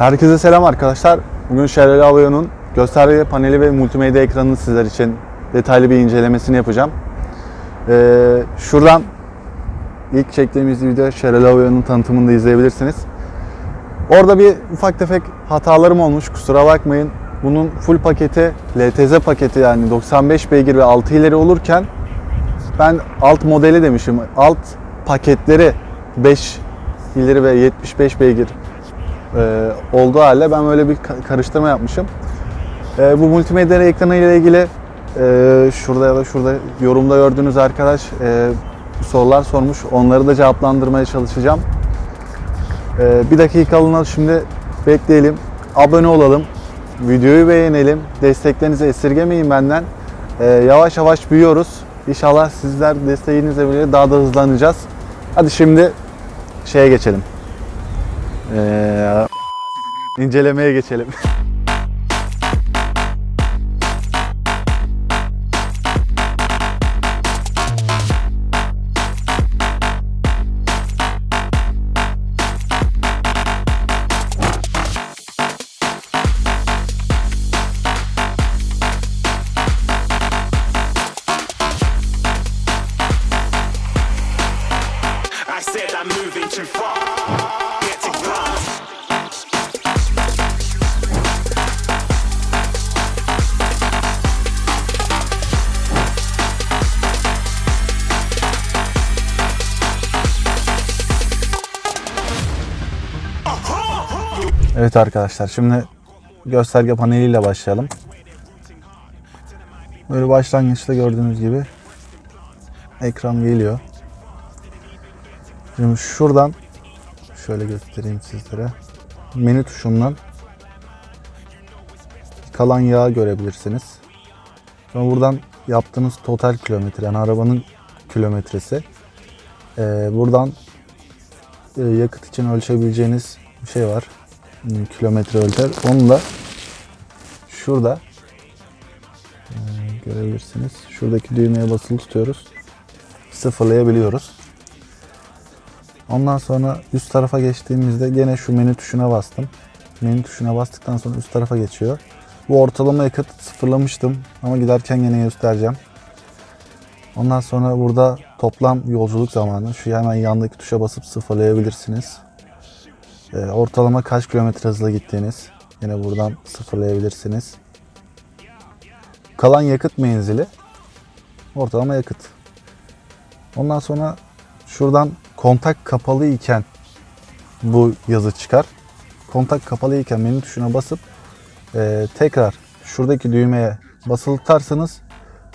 Herkese selam arkadaşlar. Bugün Şelale Avio'nun gösterge paneli ve multimedya ekranını sizler için detaylı bir incelemesini yapacağım. Ee, şuradan ilk çektiğimiz video Şelale Avio'nun tanıtımını da izleyebilirsiniz. Orada bir ufak tefek hatalarım olmuş kusura bakmayın. Bunun full paketi LTZ paketi yani 95 beygir ve 6 ileri olurken ben alt modeli demişim. Alt paketleri 5 ileri ve 75 beygir e, olduğu halde ben böyle bir ka- karıştırma yapmışım. E, bu multimedya ekranı ile ilgili e, şurada ya da şurada yorumda gördüğünüz arkadaş e, sorular sormuş. Onları da cevaplandırmaya çalışacağım. E, bir dakikalığına şimdi bekleyelim. Abone olalım. Videoyu beğenelim. Desteklerinizi esirgemeyin benden. E, yavaş yavaş büyüyoruz. İnşallah sizler desteğinizle birlikte daha da hızlanacağız. Hadi şimdi şeye geçelim. Ee, incelemeye geçelim. Evet arkadaşlar şimdi gösterge paneliyle başlayalım. Böyle başlangıçta gördüğünüz gibi ekran geliyor. Şimdi şuradan şöyle göstereyim sizlere. Menü tuşundan kalan yağı görebilirsiniz. Sonra buradan yaptığınız total kilometre yani arabanın kilometresi. Ee, buradan e, yakıt için ölçebileceğiniz bir şey var. Kilometre ölçer. Onu da şurada e, görebilirsiniz. Şuradaki düğmeye basılı tutuyoruz. Sıfırlayabiliyoruz. Ondan sonra üst tarafa geçtiğimizde gene şu menü tuşuna bastım. Menü tuşuna bastıktan sonra üst tarafa geçiyor. Bu ortalama yakıt sıfırlamıştım ama giderken gene göstereceğim. Ondan sonra burada toplam yolculuk zamanı. Şu hemen yandaki tuşa basıp sıfırlayabilirsiniz. Ee, ortalama kaç kilometre hızla gittiğiniz. Yine buradan sıfırlayabilirsiniz. Kalan yakıt menzili. Ortalama yakıt. Ondan sonra şuradan kontak kapalı iken bu yazı çıkar. Kontak kapalı iken menü tuşuna basıp e, tekrar şuradaki düğmeye basılı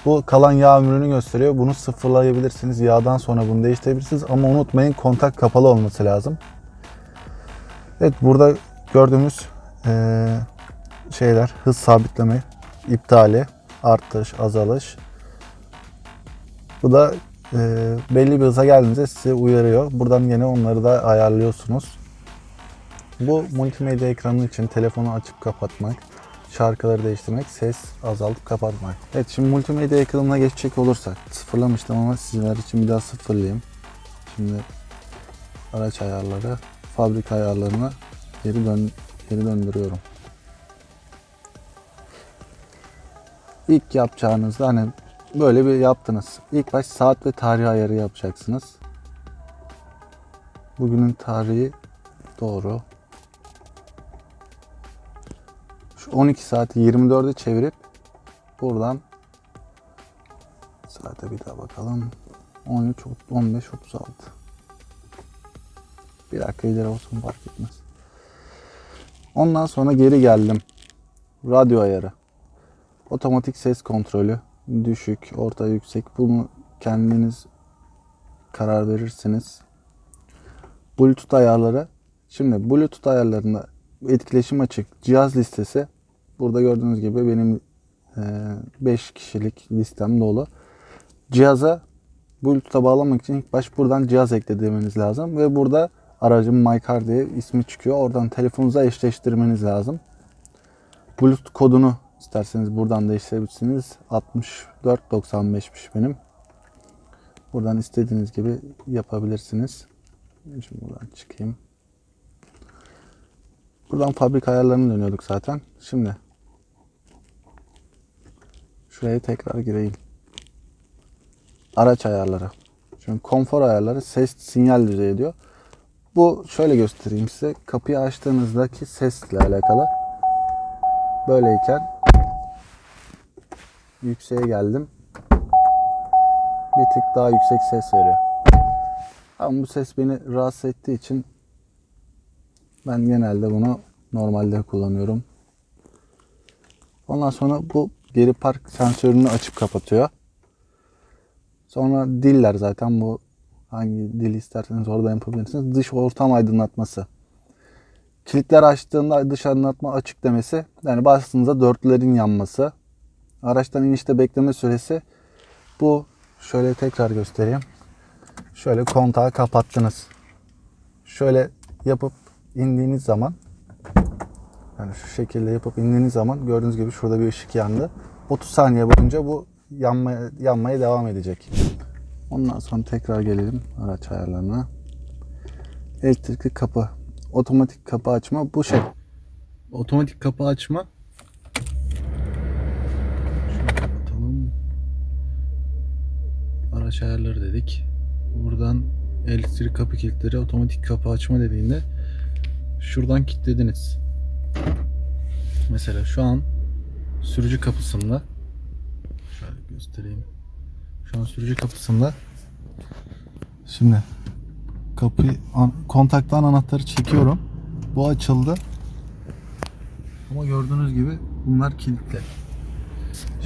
bu kalan yağ ömrünü gösteriyor. Bunu sıfırlayabilirsiniz. Yağdan sonra bunu değiştirebilirsiniz. Ama unutmayın kontak kapalı olması lazım. Evet burada gördüğümüz eee, şeyler hız sabitleme, iptali, artış, azalış. Bu da eee, belli bir hıza geldiğinizde sizi uyarıyor. Buradan yine onları da ayarlıyorsunuz. Bu multimedya ekranı için telefonu açıp kapatmak, şarkıları değiştirmek, ses azalıp kapatmak. Evet şimdi multimedya ekranına geçecek olursak sıfırlamıştım ama sizler için bir daha sıfırlayayım. Şimdi araç ayarları, fabrika ayarlarına geri dön geri döndürüyorum. İlk yapacağınızda hani böyle bir yaptınız. İlk baş saat ve tarih ayarı yapacaksınız. Bugünün tarihi doğru. Şu 12 saati 24'e çevirip buradan saate bir daha bakalım. 13 15 36. Bir dakika ileri olsun fark etmez. Ondan sonra geri geldim. Radyo ayarı. Otomatik ses kontrolü. Düşük, orta, yüksek. Bunu kendiniz karar verirsiniz. Bluetooth ayarları. Şimdi Bluetooth ayarlarında etkileşim açık. Cihaz listesi. Burada gördüğünüz gibi benim 5 kişilik listem dolu. Cihaza Bluetooth'a bağlamak için ilk baş buradan cihaz ekle demeniz lazım. Ve burada aracın MyCar diye ismi çıkıyor. Oradan telefonunuza eşleştirmeniz lazım. Bluetooth kodunu isterseniz buradan değiştirebilirsiniz. 6495'miş benim. Buradan istediğiniz gibi yapabilirsiniz. Şimdi buradan çıkayım. Buradan fabrika ayarlarını dönüyorduk zaten. Şimdi şuraya tekrar gireyim. Araç ayarları. Şimdi konfor ayarları ses sinyal düzeyi diyor. Bu şöyle göstereyim size. Kapıyı açtığınızdaki sesle alakalı. Böyleyken yükseğe geldim. Bir tık daha yüksek ses veriyor. Ama bu ses beni rahatsız ettiği için ben genelde bunu normalde kullanıyorum. Ondan sonra bu geri park sensörünü açıp kapatıyor. Sonra diller zaten bu hangi dil isterseniz orada yapabilirsiniz. Dış ortam aydınlatması. Kilitler açtığında dış aydınlatma açık demesi. Yani bastığınızda dörtlerin yanması. Araçtan inişte bekleme süresi. Bu şöyle tekrar göstereyim. Şöyle kontağı kapattınız. Şöyle yapıp indiğiniz zaman yani şu şekilde yapıp indiğiniz zaman gördüğünüz gibi şurada bir ışık yandı. 30 saniye boyunca bu yanmaya, yanmaya devam edecek. Ondan sonra tekrar gelelim araç ayarlarına. Elektrikli kapı. Otomatik kapı açma bu şey. Otomatik kapı açma. Şunu. Araç ayarları dedik. Buradan elektrik kapı kilitleri otomatik kapı açma dediğinde şuradan kilitlediniz. Mesela şu an sürücü kapısında şöyle göstereyim. Şu an sürücü kapısında şimdi kapıyı an- kontaktan anahtarı çekiyorum. Bu açıldı. Ama gördüğünüz gibi bunlar kilitli.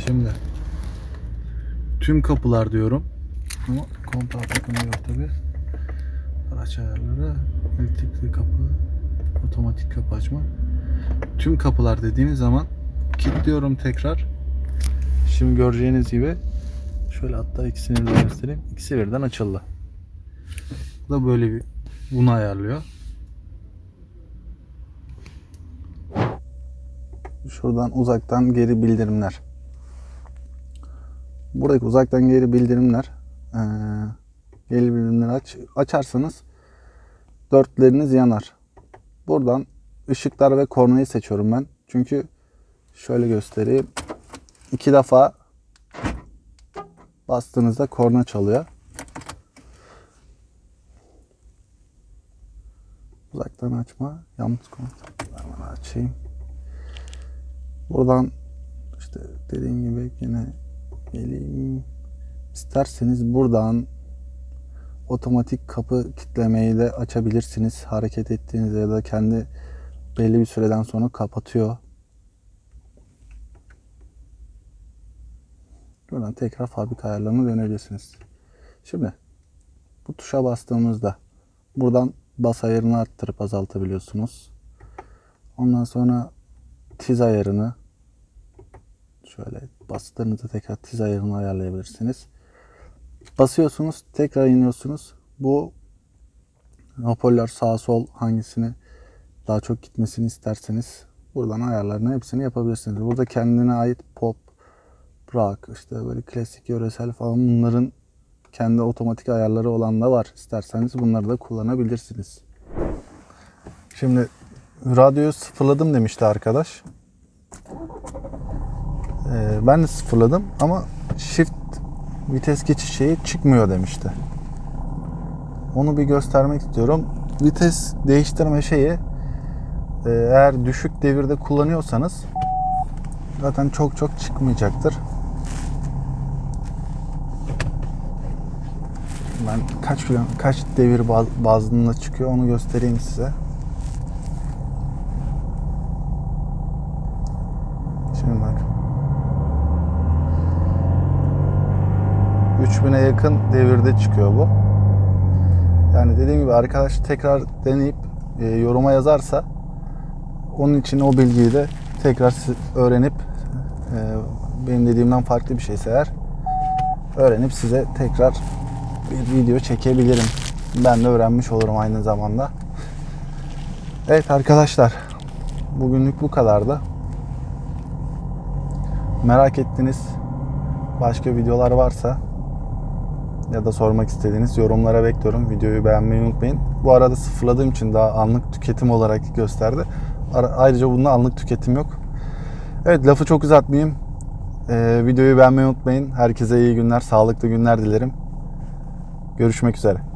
Şimdi tüm kapılar diyorum. Ama kontağı takılıyor tabi. Araç ayarları, elektrikli kapı, otomatik kapı açma. Tüm kapılar dediğiniz zaman kilitliyorum tekrar. Şimdi göreceğiniz gibi şöyle hatta ikisini de göstereyim. İkisi birden açıldı. Bu da böyle bir bunu ayarlıyor. Şuradan uzaktan geri bildirimler. Buradaki uzaktan geri bildirimler eee, geri bildirimleri aç, açarsanız dörtleriniz yanar. Buradan ışıklar ve kornayı seçiyorum ben. Çünkü şöyle göstereyim. İki defa bastığınızda korna çalıyor. Uzaktan açma. Yalnız kontak. Hemen açayım. Buradan işte dediğim gibi yine geleyim. İsterseniz buradan otomatik kapı kitlemeyi de açabilirsiniz. Hareket ettiğinizde ya da kendi belli bir süreden sonra kapatıyor. Buradan tekrar fabrika ayarlarına dönebilirsiniz. Şimdi bu tuşa bastığımızda buradan bas ayarını arttırıp azaltabiliyorsunuz. Ondan sonra tiz ayarını şöyle bastığınızda tekrar tiz ayarını ayarlayabilirsiniz. Basıyorsunuz, tekrar iniyorsunuz. Bu hoparlör sağ sol hangisini daha çok gitmesini isterseniz buradan ayarlarını hepsini yapabilirsiniz. Burada kendine ait pop, rock, işte böyle klasik, yöresel falan bunların kendi otomatik ayarları olan da var. İsterseniz bunları da kullanabilirsiniz. Şimdi radyoyu sıfırladım demişti arkadaş. Ee, ben de sıfırladım ama shift vites geçiş şeyi çıkmıyor demişti. Onu bir göstermek istiyorum. Vites değiştirme şeyi e, eğer düşük devirde kullanıyorsanız zaten çok çok çıkmayacaktır. Ben kaç kilo, kaç devir baz- bazında çıkıyor onu göstereyim size. Şimdi bak. 3000'e yakın devirde çıkıyor bu. Yani dediğim gibi arkadaş tekrar deneyip e, yoruma yazarsa onun için o bilgiyi de tekrar öğrenip e, benim dediğimden farklı bir şeyse eğer öğrenip size tekrar bir video çekebilirim. Ben de öğrenmiş olurum aynı zamanda. Evet arkadaşlar bugünlük bu kadardı. Merak ettiniz başka videolar varsa ya da sormak istediğiniz yorumlara bekliyorum. Videoyu beğenmeyi unutmayın. Bu arada sıfırladığım için daha anlık tüketim olarak gösterdi. Ayrıca bunda anlık tüketim yok. Evet lafı çok uzatmayayım. Ee, videoyu beğenmeyi unutmayın. Herkese iyi günler, sağlıklı günler dilerim. Görüşmek üzere.